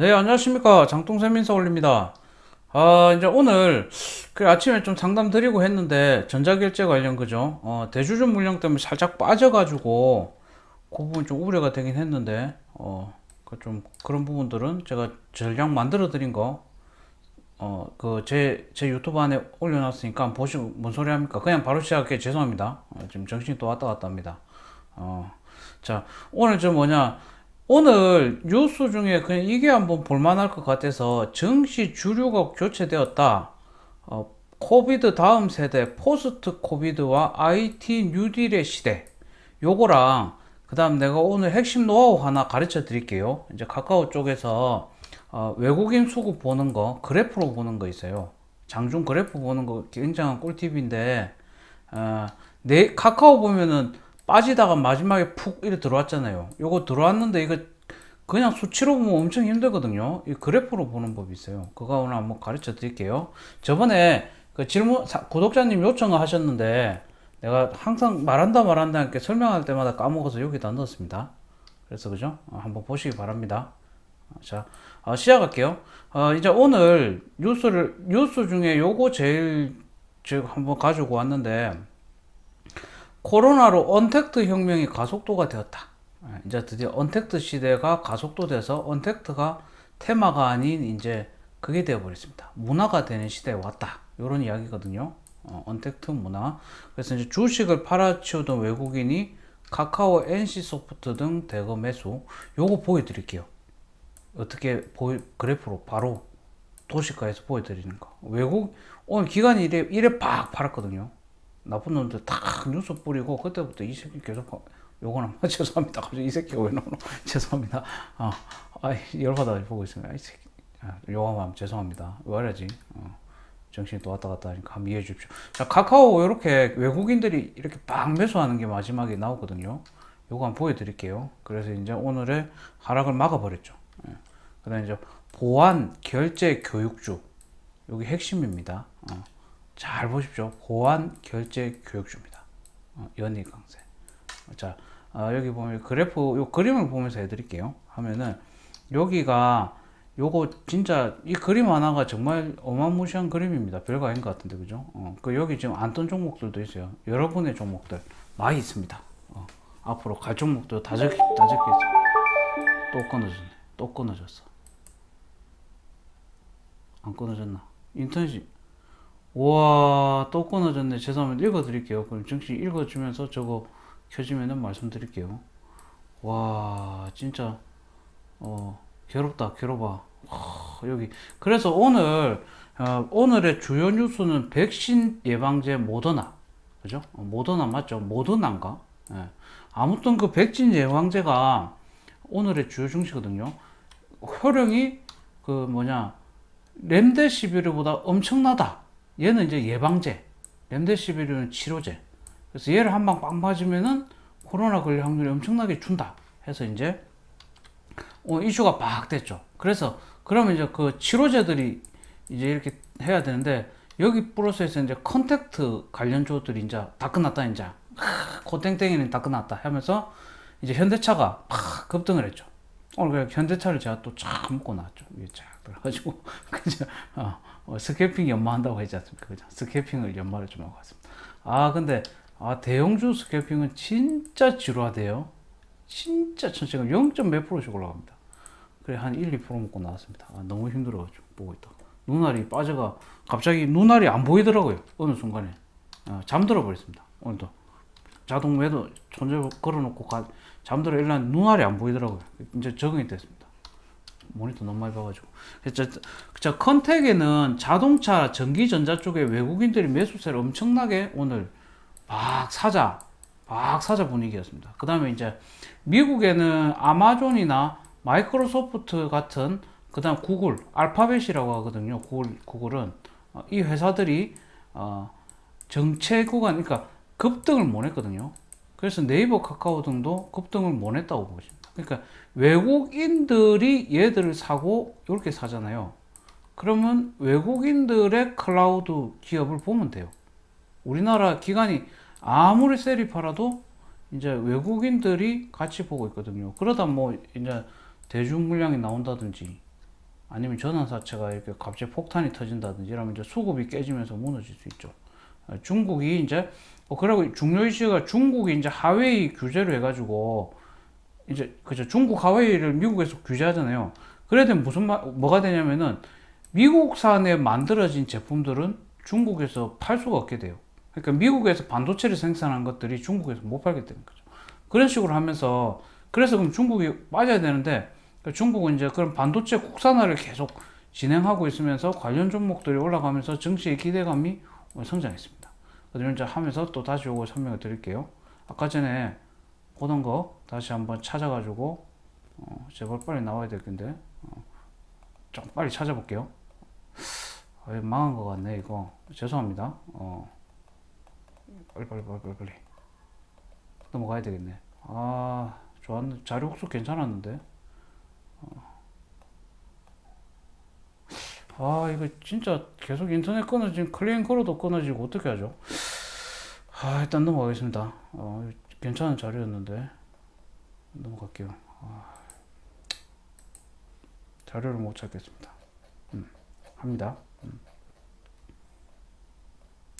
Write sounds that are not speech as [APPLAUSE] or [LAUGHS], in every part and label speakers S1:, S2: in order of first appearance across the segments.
S1: 네, 안녕하십니까. 장동샘 인사 올립니다. 아, 이제 오늘, 그 아침에 좀 상담 드리고 했는데, 전자결제 관련 그죠? 어, 대주주 물량 때문에 살짝 빠져가지고, 그 부분 좀 우려가 되긴 했는데, 어, 그 좀, 그런 부분들은 제가 전략 만들어 드린 거, 어, 그, 제, 제 유튜브 안에 올려놨으니까 보시고, 뭔 소리 합니까? 그냥 바로 시작할게 죄송합니다. 어, 지금 정신이 또 왔다 갔다 합니다. 어, 자, 오늘 저 뭐냐, 오늘 뉴스 중에 그냥 이게 한번 볼만할 것 같아서 정시 주류가 교체되었다. 어, 코비드 다음 세대, 포스트 코비드와 IT 뉴딜의 시대. 요거랑, 그 다음 내가 오늘 핵심 노하우 하나 가르쳐 드릴게요. 이제 카카오 쪽에서 어, 외국인 수급 보는 거, 그래프로 보는 거 있어요. 장중 그래프 보는 거 굉장한 꿀팁인데, 어, 내 카카오 보면은 빠지다가 마지막에 푹 이렇게 들어왔잖아요. 요거 들어왔는데 이거 그냥 수치로 보면 엄청 힘들거든요. 이 그래프로 보는 법이 있어요. 그거 오늘 한번 가르쳐 드릴게요. 저번에 그 질문 사- 구독자님 요청을 하셨는데 내가 항상 말한다 말한다 이렇게 설명할 때마다 까먹어서 여기다 넣었습니다. 그래서 그죠? 어, 한번 보시기 바랍니다. 어, 자, 어, 시작할게요. 어, 이제 오늘 뉴스를 뉴스 중에 요거 제일 지금 한번 가지고 왔는데 코로나로 언택트 혁명이 가속도가 되었다. 예, 이제 드디어 언택트 시대가 가속도돼서 언택트가 테마가 아닌 이제 그게 되어버렸습니다. 문화가 되는 시대에 왔다. 이런 이야기거든요. 어, 언택트 문화. 그래서 이제 주식을 팔아치우던 외국인이 카카오, NC소프트 등 대거 매수. 요거 보여드릴게요. 어떻게 보이, 그래프로 바로 도시가에서 보여드리는 거. 외국 오늘 기간이 이래 이래 팍 팔았거든요. 나쁜 놈들 탁 뉴스 뿌리고 그때부터 이 새끼 계속 파- 요거는 뭐 [LAUGHS] 죄송합니다. 갑자기 이 새끼가 왜 나오노? [LAUGHS] 죄송합니다. 아, 아 열받아 보고 있습니다. 이 새끼. 아, 요거만 죄송합니다. 왜 그러지? 어, 정신이 또 왔다 갔다 하니까 한번 이해해 주십시오. 자, 카카오 이렇게 외국인들이 이렇게 막 매수하는 게 마지막에 나오거든요. 요거 한번 보여드릴게요. 그래서 이제 오늘의 하락을 막아버렸죠. 예. 그 다음에 이제 보안, 결제, 교육주. 여기 핵심입니다. 어. 잘 보십시오. 보안, 결제, 교육주입니다. 어, 연이 강세. 자, 아, 여기 보면 그래프, 요 그림을 보면서 해드릴게요. 하면은 여기가 요거 진짜 이 그림 하나가 정말 어마무시한 그림입니다. 별거 아닌 것 같은데 그죠? 어, 그 여기 지금 안 뜬 종목들도 있어요. 여러분의 종목들 많이 있습니다. 어, 앞으로 갈 종목도 다 적혀 다 적혀 있습니다. 또 끊어졌네. 또 끊어졌어. 안 끊어졌나? 인터넷이 우와 또 끊어졌네. 죄송합니다. 읽어드릴게요. 그럼 정신 읽어주면서 저거 켜지면은 말씀드릴게요. 와 진짜 어 괴롭다 괴로워. 와, 여기 그래서 오늘 어, 오늘의 주요 뉴스는 백신 예방제 모더나 그죠? 어, 모더나 맞죠? 모더나인가? 예. 아무튼 그 백신 예방제가 오늘의 주요 증시거든요. 효력이 그 뭐냐 렘데시비르보다 엄청나다. 얘는 이제 예방제, 렘데시비르는 치료제. 그래서 얘를 한 방 빵 맞으면은 코로나 걸릴 확률이 엄청나게 준다. 해서 이제 어, 이슈가 막 됐죠. 그래서 그러면 이제 그 치료제들이 이제 이렇게 해야 되는데 여기 플러스에서 이제 컨택트 관련주들이 이제 다 끝났다 이제 하, 고땡땡이는 다 끝났다 하면서 이제 현대차가 팍 급등을 했죠. 오늘 그 현대차를 제가 또 쫙 먹고 나왔죠. 위에 쫙 들어가지고 [LAUGHS] 그죠? 어, 어, 스캐핑 연마한다고 했지 않습니까? 그죠? 스캐핑을 연마를 좀 하고 왔습니다. 아 근데 아 대형주 스캐핑은 진짜 지루하대요. 진짜 천천히 0. 몇 프로씩 올라갑니다. 그래 한 1, 2% 먹고 나왔습니다. 아, 너무 힘들어가지고 보고 있다. 눈알이 빠져가 갑자기 눈알이 안 보이더라고요. 어느 순간에 어, 잠들어 버렸습니다. 오늘도 자동 매도 손절 걸어놓고 가, 잠들어 일어난 눈알이 안 보이더라고요. 이제 적응이 됐습니다. 모니터 너무 많이 봐가지고. 저, 저 컨택에는 자동차, 전기 전자 쪽에 외국인들이 매수세를 엄청나게 오늘 막 사자, 막 사자 분위기였습니다. 그 다음에 이제 미국에는 아마존이나 마이크로소프트 같은 그 다음 구글, 알파벳이라고 하거든요. 구글, 구글은 어, 이 회사들이 어, 정체 구간, 그러니까 급등을 못 했거든요. 그래서 네이버, 카카오 등도 급등을 못 했다고 보십니다. 그러니까 외국인들이 얘들을 사고 이렇게 사잖아요. 그러면 외국인들의 클라우드 기업을 보면 돼요. 우리나라 기관이 아무리 세리 팔아도 이제 외국인들이 같이 보고 있거든요. 그러다 뭐 이제 대중 물량이 나온다든지 아니면 전환사채가 이렇게 갑자기 폭탄이 터진다든지 이러면 이제 수급이 깨지면서 무너질 수 있죠. 어, 중국이 이제 어, 그리고 중요 이슈가 중국이 이제 하웨이 규제로 해가지고 이제 그죠 중국 하웨이를 미국에서 규제하잖아요. 그래야 되면 무슨 말 뭐가 되냐면은 미국산에 만들어진 제품들은 중국에서 팔 수가 없게 돼요. 그러니까 미국에서 반도체를 생산한 것들이 중국에서 못 팔게 되는 거죠. 그런 식으로 하면서 그래서 그럼 중국이 빠져야 되는데 그러니까 중국은 이제 그런 반도체 국산화를 계속 진행하고 있으면서 관련 종목들이 올라가면서 증시의 기대감이 성장했습니다. 그래서 이제 하면서 또 다시 요거 설명을 드릴게요. 아까 전에 보던 거 다시 한번 찾아가지고 어, 제발 빨리 나와야 될 텐데 어, 좀 빨리 찾아볼게요. 아, 망한 것 같네 이거 죄송합니다. 어, 빨리 빨리 빨리 빨리 빨리 넘어가야 되겠네. 아 좋았네 자료 흡수 괜찮았는데. 어. 아 이거 진짜 계속 인터넷 끊어지면 클리엔 걸어도 끊어지고 어떻게 하죠? 아 일단 넘어가겠습니다. 어, 괜찮은 자료였는데 넘어갈게요. 아, 자료를 못 찾겠습니다. 음, 합니다. 음.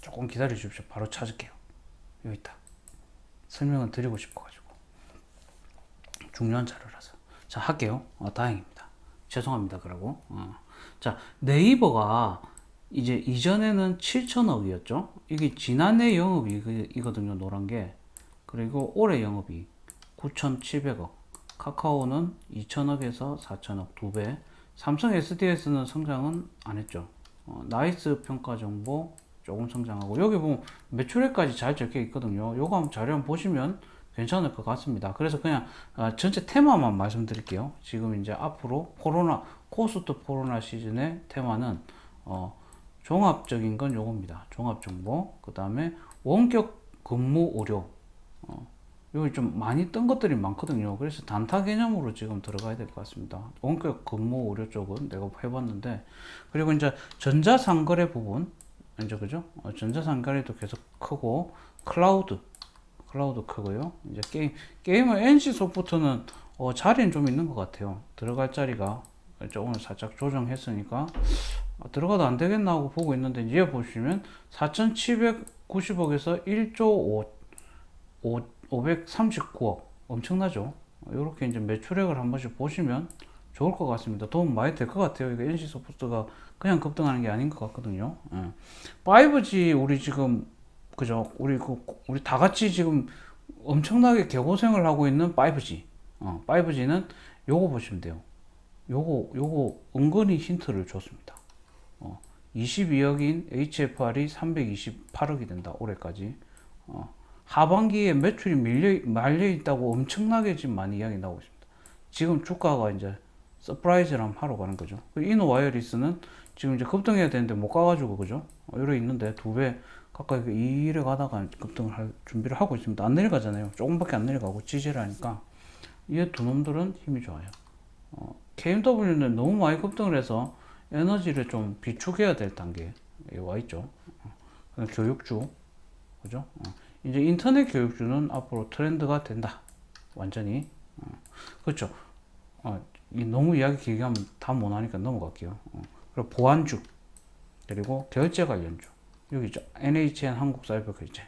S1: 조금 기다려 주십시오. 바로 찾을게요. 여기 있다. 설명을 드리고 싶어가지고 중요한 자료라서 자 할게요. 어, 다행입니다. 죄송합니다. 그러고 어. 자 네이버가 이제 이전에는 7천억이었죠. 이게 지난해 영업이익이거든요. 노란 게 그리고 올해 영업이 9,700억. 카카오는 2천억에서 4천억 두 배. 삼성 SDS는 성장은 안 했죠. 어, 나이스 평가 정보 조금 성장하고 여기 보면 매출액까지 잘 적혀 있거든요. 요거 한번 자료 한번 보시면 괜찮을 것 같습니다. 그래서 그냥 어, 전체 테마만 말씀드릴게요. 지금 이제 앞으로 코로나 코스트 코로나 시즌의 테마는 어, 종합적인 건 요겁니다. 종합 정보. 그 다음에 원격 근무 의료. 어, 여기 좀 많이 뜬 것들이 많거든요. 그래서 단타 개념으로 지금 들어가야 될 것 같습니다. 원격 근무 의료 쪽은 내가 해봤는데, 그리고 이제 전자상거래 부분, 이제 그죠? 어, 전자상거래도 계속 크고, 클라우드, 클라우드 크고요. 이제 게임, 게임은 NC 소프트는 어, 자리는 좀 있는 것 같아요. 들어갈 자리가 조금 살짝 조정했으니까 아, 들어가도 안 되겠나 하고 보고 있는데 이제 보시면 4,790억에서 1조 5, 5 539억 엄청나죠. 이렇게 이제 매출액을 한 번씩 보시면 좋을 것 같습니다. 도움 많이 될 것 같아요. 이거 NC 소프트가 그냥 급등하는 게 아닌 것 같거든요. 예. 5G 우리 지금 그죠? 우리 그 우리 다 같이 지금 엄청나게 개고생을 하고 있는 5G. 어, 5G는 요거 보시면 돼요. 요거 요거 은근히 힌트를 줬습니다. 어, 22억인 HFR이 328억이 된다 올해까지. 어, 하반기에 매출이 밀려 말려 있다고 엄청나게 지금 많이 이야기 나오고 있습니다. 지금 주가가 이제 서프라이즈를 하러 가는 거죠. 그 이노 와이어리스는 지금 이제 급등해야 되는데 못 가가지고 그죠? 어, 이래 있는데 두 배 가까이 그 이래 가다가 급등을 할 준비를 하고 있습니다. 안 내려가잖아요. 조금밖에 안 내려가고 지지를 하니까 이 두 놈들은 힘이 좋아요. 어, KMW는 너무 많이 급등을 해서 에너지를 좀 비축해야 될 단계에 와 있죠. 어, 교육주, 그죠? 어, 이제 인터넷 교육주는 앞으로 트렌드가 된다. 완전히. 어, 그렇죠. 어, 이 너무 이야기 길게 하면 다 못하니까 넘어갈게요. 어, 그리고 보안주, 그리고 결제 관련주. 여기 있죠. NHN 한국사이버 결제.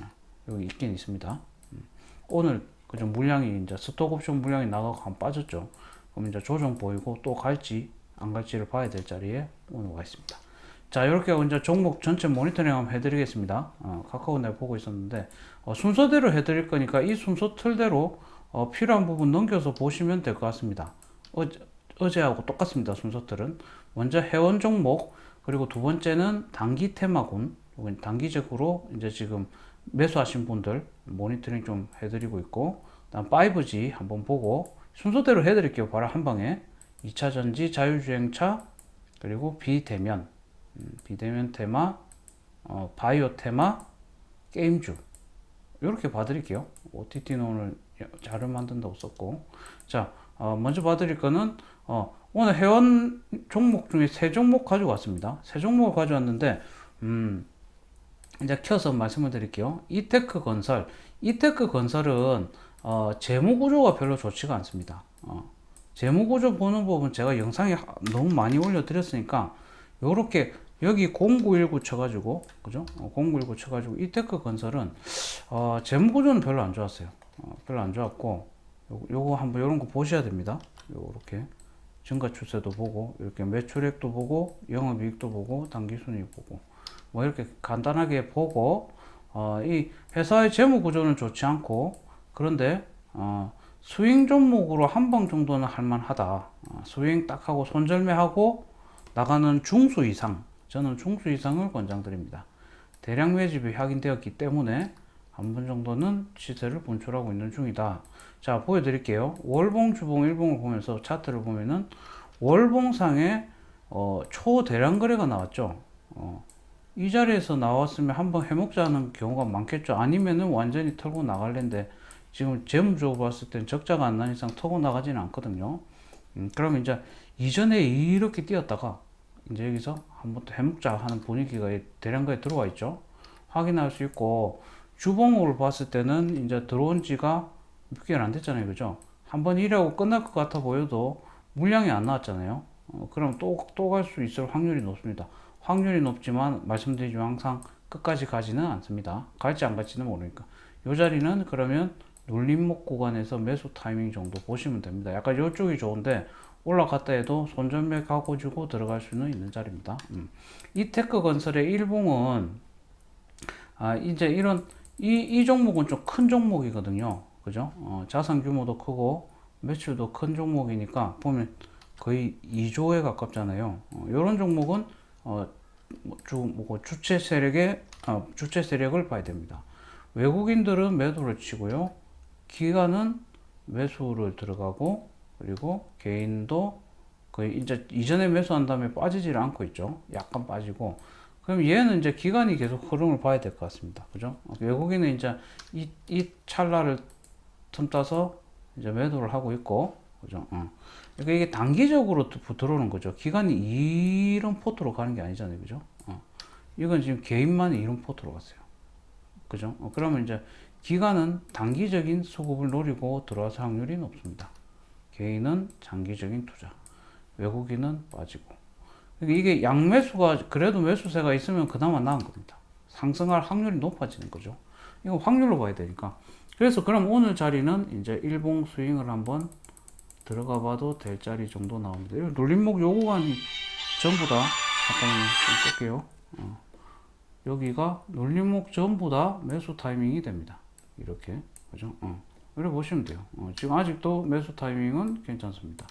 S1: 어, 여기 있긴 있습니다. 음. 오늘 그죠 물량이 이제 스톡 옵션 물량이 나가고 한 빠졌죠. 그럼 이제 조정 보이고 또 갈지 안 갈지를 봐야 될 자리에 오늘 와 있습니다. 자 이렇게 이제 종목 전체 모니터링 한번 해드리겠습니다. 어, 카카오 내 보고 있었는데 어, 순서대로 해드릴 거니까 이 순서 틀대로 어, 필요한 부분 넘겨서 보시면 될 것 같습니다. 어제, 어제하고 똑같습니다. 순서들은 먼저 회원 종목 그리고 두 번째는 단기 테마군 단기적으로 이제 지금 매수하신 분들 모니터링 좀 해드리고 있고 다음 5G 한번 보고 순서대로 해드릴게요. 바로 한 방에 2차 전지 자율주행차 그리고 비대면 음, 비대면 테마 어, 바이오 테마 게임주 이렇게 봐드릴게요. OTT는 자료 만든다고 썼고 자 어, 먼저 봐드릴 거는 어, 오늘 회원 종목 중에 세 종목 가지고 왔습니다. 세 종목을 가져왔는데 음, 이제 켜서 말씀을 드릴게요. 이테크 건설, 이테크 건설은 어, 재무 구조가 별로 좋지가 않습니다. 어, 재무 구조 보는 법은 제가 영상에 하- 너무 많이 올려드렸으니까 요렇게 여기 0919 쳐가지고 그죠? 어, 0919 쳐가지고 이테크 건설은 어, 재무 구조는 별로 안 좋았어요. 어, 별로 안 좋았고 요, 요거 한번 요런 거 보셔야 됩니다. 요렇게 증가 추세도 보고 이렇게 매출액도 보고 영업이익도 보고 당기순이익 보고 뭐 이렇게 간단하게 보고 어, 이 회사의 재무 구조는 좋지 않고 그런데 어, 스윙 종목으로 한방 정도는 할만하다. 어, 스윙 딱 하고 손절매하고 나가는 중수 이상 저는 중수 이상을 권장드립니다. 대량 매집이 확인되었기 때문에 한 번 정도는 시세를 분출하고 있는 중이다. 자 보여드릴게요. 월봉, 주봉, 일봉을 보면서 차트를 보면은 월봉상에 어, 초대량 거래가 나왔죠. 어, 이 자리에서 나왔으면 한번 해먹자는 경우가 많겠죠. 아니면은 완전히 털고 나갈랜데 지금 재무적으로 봤을 땐 적자가 안 난 이상 털고 나가지는 않거든요. 음, 그러면 이제 이전에 이렇게 뛰었다가 이제 여기서 한번 또 해먹자 하는 분위기가 이 대량가에 들어와 있죠. 확인할 수 있고 주봉으로 봤을 때는 이제 들어온 지가 6개월 안 됐잖아요. 그죠? 한번 일하고 끝날 것 같아 보여도 물량이 안 나왔잖아요. 어, 그럼 또, 또 갈 수 있을 확률이 높습니다. 확률이 높지만 말씀드리지만 항상 끝까지 가지는 않습니다. 갈지 안 갈지는 모르니까. 이 자리는 그러면 눌림목 구간에서 매수 타이밍 정도 보시면 됩니다. 약간 이쪽이 좋은데 올라갔다 해도 손전매 가고 주고 들어갈 수는 있는 자리입니다. 음. 이 테크 건설의 일봉은 아 이제 이런 이, 이 종목은 좀 큰 종목이거든요. 그죠? 어, 자산 규모도 크고 매출도 큰 종목이니까 보면 거의 2조에 가깝잖아요. 어, 이런 종목은 어, 뭐 주, 뭐 주체 세력의 어, 주체 세력을 봐야 됩니다. 외국인들은 매도를 치고요. 기관은 매수를 들어가고 그리고 개인도 거의 이제 이전에 매수한 다음에 빠지질 않고 있죠. 약간 빠지고 그럼 얘는 이제 기간이 계속 흐름을 봐야 될 것 같습니다. 그죠? 외국인은 이제 이, 이 찰나를 틈따서 이제 매도를 하고 있고, 그죠? 어. 그러니까 이게 단기적으로 드- 들어오는 거죠. 기간이 이런 포트로 가는 게 아니잖아요. 그죠? 어. 이건 지금 개인만이 이런 포트로 갔어요. 그죠? 어, 그러면 이제 기간은 단기적인 수급을 노리고 들어와서 확률이 높습니다. 개인은 장기적인 투자, 외국인은 빠지고. 그러니까 이게 양매수가 그래도 매수세가 있으면 그나마 나은 겁니다. 상승할 확률이 높아지는 거죠. 이거 확률로 봐야 되니까. 그래서 그럼 오늘 자리는 이제 일봉 스윙을 한번 들어가 봐도 될 자리 정도 나옵니다. 이 눌림목 요 구간이 전부 다 잠깐만요. 좀 뺄게요. 어. 여기가 눌림목 전부 다 매수 타이밍이 됩니다. 이렇게 그죠? 어. 이렇게 보시면 돼요. 어, 지금 아직도 매수 타이밍은 괜찮습니다.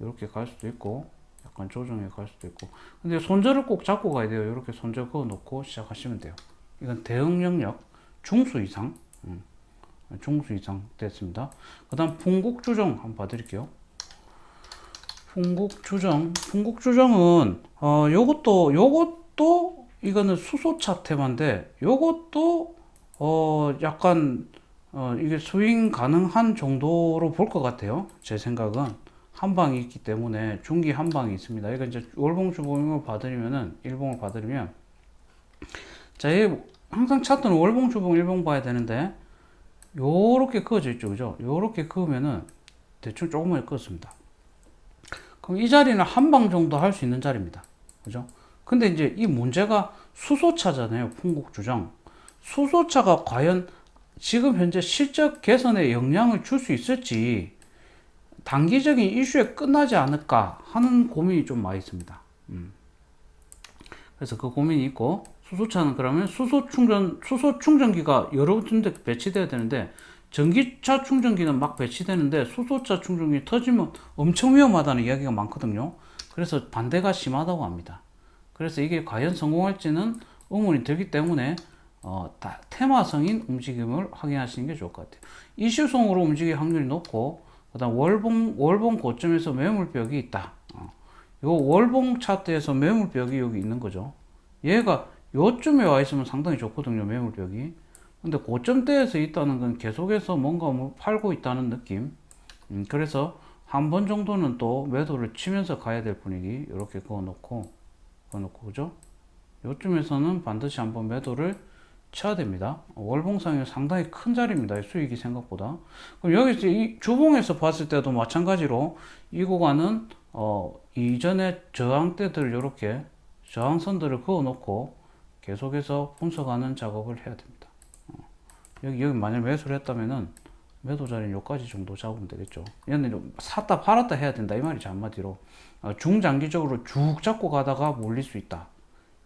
S1: 이렇게 갈 수도 있고 약간 조정해 갈 수도 있고 근데 손절을 꼭 잡고 가야 돼요. 이렇게 손절 그어 놓고 시작하시면 돼요. 이건 대응 영역 중수 이상 음, 중수 이상 됐습니다. 그 다음 풍국 주정 한번 봐드릴게요. 풍국 주정 풍국 주정은 어 요것도 요것도 이거는 수소 차 테마인데 요것도 어 약간 어 이게 스윙 가능한 정도로 볼 것 같아요. 제 생각은 한 방이 있기 때문에 중기 한 방이 있습니다. 이거 이제 월봉 주봉을 봐드리면은 일봉을 봐드리면 자, 이 항상 차트는 월봉 주봉 일봉 봐야 되는데 요렇게 그어져 있죠, 그죠? 요렇게 그으면은 대충 조금만 그었습니다. 그럼 이 자리는 한 방 정도 할 수 있는 자리입니다. 그죠? 근데 이제 이 문제가 수소차잖아요. 풍국주정. 수소차가 과연 지금 현재 실적 개선에 영향을 줄 수 있을지 단기적인 이슈에 끝나지 않을까 하는 고민이 좀 많이 있습니다. 음. 그래서 그 고민이 있고 수소차는 그러면 수소 충전 수소 충전기가 여러 군데 배치돼야 되는데 전기차 충전기는 막 배치되는데 수소차 충전기 터지면 엄청 위험하다는 이야기가 많거든요. 그래서 반대가 심하다고 합니다. 그래서 이게 과연 성공할지는 의문이 들기 때문에 어, 다 테마성인 움직임을 확인하시는 게 좋을 것 같아요. 이슈성으로 움직일 확률이 높고 그 다음 월봉 월봉 고점에서 매물벽이 있다. 어. 요 월봉 차트에서 매물벽이 여기 있는 거죠. 얘가 요쯤에 와 있으면 상당히 좋거든요, 매물벽이. 근데 고점대에서 있다는 건 계속해서 뭔가 뭐 팔고 있다는 느낌. 음, 그래서 한 번 정도는 또 매도를 치면서 가야 될 분위기. 이렇게 그어 놓고, 그어 놓고, 그죠? 요쯤에서는 반드시 한번 매도를 쳐야 됩니다. 월봉상이 상당히 큰 자리입니다. 수익이 생각보다. 그럼 여기 이제 이 주봉에서 봤을 때도 마찬가지로 이 구간은 어, 이전에 저항대들 이렇게 저항선들을 그어 놓고 계속해서 분석하는 작업을 해야 됩니다. 어, 여기 여기 만약 매수를 했다면은 매도 자리는 여기까지 정도 잡으면 되겠죠. 얘는 좀 샀다 팔았다 해야 된다 이 말이죠 한마디로 어, 중장기적으로 쭉 잡고 가다가 몰릴 수 있다.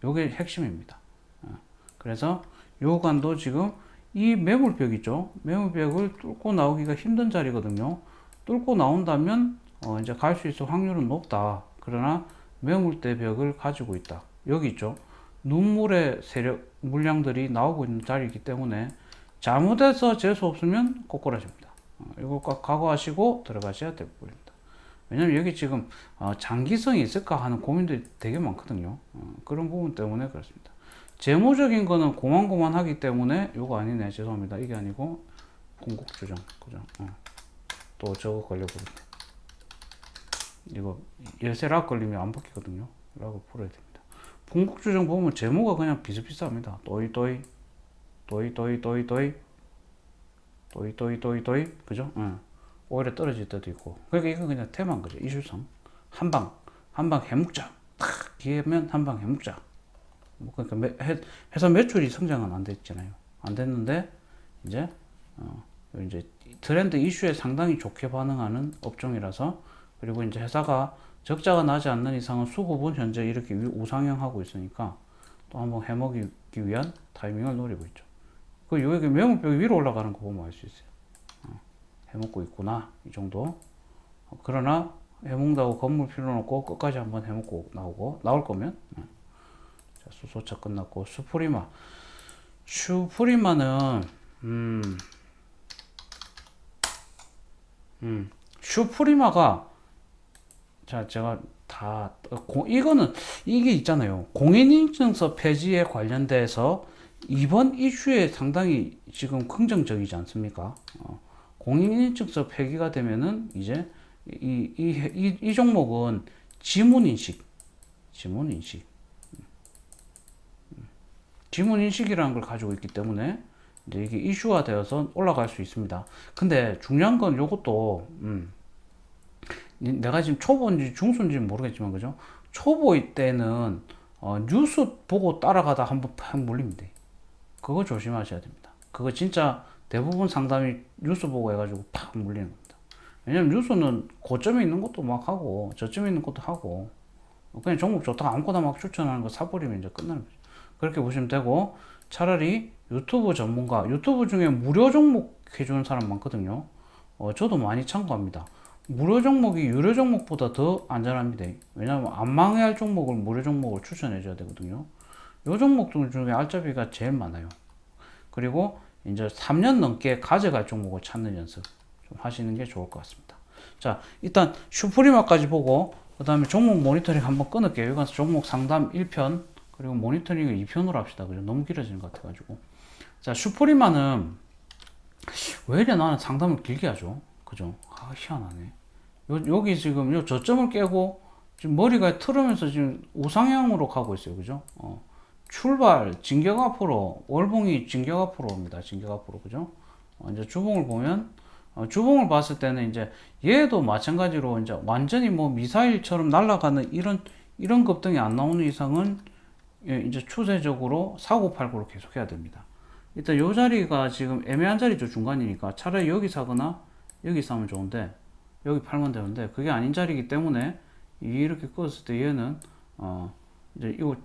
S1: 요게 핵심입니다. 어, 그래서 요 간도 지금 이 매물벽 있죠. 매물벽을 뚫고 나오기가 힘든 자리거든요. 뚫고 나온다면 어, 이제 갈 수 있을 확률은 높다. 그러나 매물대 벽을 가지고 있다. 여기 있죠. 눈물의 세력 물량들이 나오고 있는 자리이기 때문에 잘못해서 재수 없으면 꼬꾸라집니다. 어, 꼭 각오하시고 들어가셔야 될 부분입니다. 왜냐면 여기 지금 어, 장기성이 있을까 하는 고민들이 되게 많거든요. 어, 그런 부분 때문에 그렇습니다. 재무적인 거는 고만고만하기 때문에 요거 아니네 죄송합니다. 이게 아니고 궁극주정 그죠? 어. 또 저거 걸려버린다. 이거 열쇠 락 걸리면 안 바뀌거든요. 락을 풀어야 됩니다. 궁극주정 보면 제모가 그냥 비슷비슷합니다. 또이 또이 또이 또이 또이 또이 또이 또이 또이 또이 그죠? 응. 오히려 떨어질 때도 있고 그러니까 이건 그냥 테마인 거죠. 이슈성 한방 한방 해묵자 탁 기회면 한방 해묵자 뭐 그러니까 매, 회, 회사 매출이 성장은 안 됐잖아요. 안 됐는데 이제 어, 이제 트렌드 이슈에 상당히 좋게 반응하는 업종이라서 그리고 이제 회사가 적자가 나지 않는 이상은 수급은 현재 이렇게 위- 우상향하고 있으니까 또 한번 해먹기 위한 타이밍을 노리고 있죠. 그 여기 매물벽이 위로 올라가는 거 보면 알 수 있어요. 어, 해먹고 있구나 이 정도. 어, 그러나 해먹다고 건물 필요는 없고 끝까지 한번 해먹고 나오고 나올 거면 어. 자, 수소차 끝났고 수프리마. 슈프리마는 음, 음, 슈프리마가 자 제가 다 어, 고, 이거는 이게 있잖아요. 공인인증서 폐지에 관련돼서 이번 이슈에 상당히 지금 긍정적이지 않습니까? 어, 공인인증서 폐기가 되면은 이제 이, 이, 이, 이 종목은 지문인식 지문인식 지문 인식이라는 걸 가지고 있기 때문에 이제 이게 이슈화 되어서 올라갈 수 있습니다. 근데 중요한 건 요것도, 음, 이- 내가 지금 초보인지 중수인지 모르겠지만, 그죠? 초보일 때는, 어, 뉴스 보고 따라가다 한번 팍 물립니다. 그거 조심하셔야 됩니다. 그거 진짜 대부분 상담이 뉴스 보고 해가지고 팍 물리는 겁니다. 왜냐면 뉴스는 고점에 있는 것도 막 하고, 저점에 있는 것도 하고, 그냥 종목 좋다 아무거나 막 추천하는 거 사버리면 이제 끝나는 거죠. 그렇게 보시면 되고, 차라리 유튜브 전문가, 유튜브 중에 무료 종목 해주는 사람 많거든요. 어, 저도 많이 참고합니다. 무료 종목이 유료 종목보다 더 안전합니다. 왜냐하면 안 망해야 할 종목을 무료 종목을 추천해 줘야 되거든요. 요 종목들 중에 알짜비가 제일 많아요. 그리고 이제 3년 넘게 가져갈 종목을 찾는 연습 좀 하시는 게 좋을 것 같습니다. 자, 일단 슈프리마까지 보고 그 다음에 종목 모니터링 한번 끊을게요. 여기 가서 종목 상담 1편 그리고 모니터링을 2편으로 합시다. 그죠? 너무 길어지는 것 같아가지고. 자, 슈프리마는 왜 이래 나는 상담을 길게 하죠? 그죠? 아, 희한하네. 요, 여기 지금 요 저점을 깨고 지금 머리가 틀으면서 지금 우상향으로 가고 있어요. 그죠? 어. 출발, 진격 앞으로, 월봉이 진격 앞으로 옵니다. 진격 앞으로. 그죠? 어, 이제 주봉을 보면, 어, 주봉을 봤을 때는 이제 얘도 마찬가지로 이제 완전히 뭐 미사일처럼 날아가는 이런, 이런 급등이 안 나오는 이상은 예, 이제 추세적으로 사고 팔고를 계속 해야 됩니다. 일단 요 자리가 지금 애매한 자리죠 중간이니까. 차라리 여기 사거나 여기 사면 좋은데 여기 팔면 되는데 그게 아닌 자리이기 때문에 이렇게 껐을 때 얘는 어 이제 이거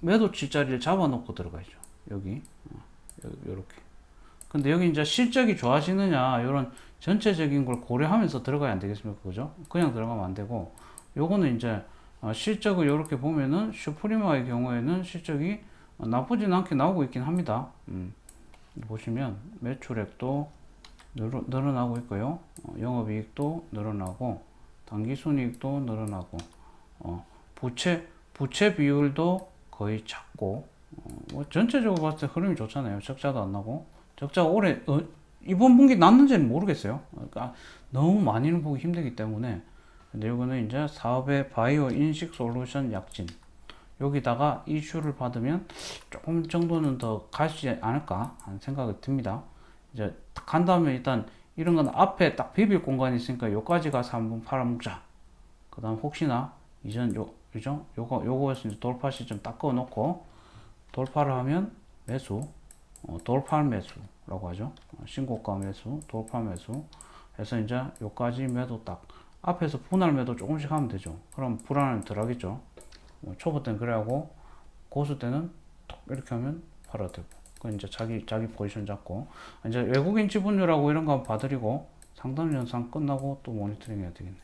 S1: 매도 칠 자리를 잡아놓고 들어가죠. 여기 어, 여기 요렇게. 근데 여기 이제 실적이 좋아지느냐 이런 전체적인 걸 고려하면서 들어가야 안 되겠습니까? 그죠? 그냥 들어가면 안 되고 요거는 이제 어, 실적을 이렇게 보면은 슈프리마의 경우에는 실적이 어, 나쁘진 않게 나오고 있긴 합니다. 음, 보시면 매출액도 늘어, 늘어나고 있고요. 어, 영업이익도 늘어나고 당기순이익도 늘어나고 어, 부채 부채 비율도 거의 작고 어, 뭐 전체적으로 봤을 때 흐름이 좋잖아요. 적자도 안 나고 적자가 올해 어, 이번 분기 났는지는 모르겠어요. 그러니까 너무 많이는 보기 힘들기 때문에 근데 이거는 이제 사업의 바이오 인식 솔루션 약진. 여기다가 이슈를 받으면 조금 정도는 더 갈수 않을까 하는 생각이 듭니다. 이제 간 다음에 일단 이런 건 앞에 딱 비빌 공간이 있으니까 요까지 가서 한번 팔아먹자. 그 다음 혹시나 이전 요, 그죠? 요거, 요거에서 이제 돌파 시점 딱 그어 놓고 돌파를 하면 매수, 어, 돌파 매수라고 하죠. 어, 신고가 매수, 돌파 매수 해서 이제 요까지 매도 딱 앞에서 분할 매도 조금씩 하면 되죠. 그럼 불안은 덜 하겠죠. 뭐 초보 때는 그래 하고 고수 때는 톡 이렇게 하면 팔아도 되고. 그 이제 자기 자기 포지션 잡고 이제 외국인 지분율하고 이런 거 봐드리고 상담 영상 끝나고 또 모니터링 해야 되겠네.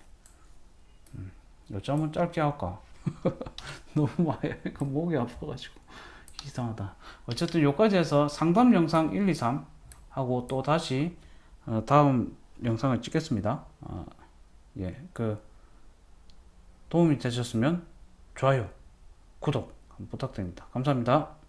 S1: 음, 요점 한번 짧게 할까? [LAUGHS] 너무 많이 그 목이 아파가지고 이상하다. 어쨌든 여기까지 해서 상담 영상 1, 2, 3 하고 또 다시 어, 다음 영상을 찍겠습니다. 어, 예, 그 도움이 되셨으면 좋아요, 구독 부탁드립니다. 감사합니다.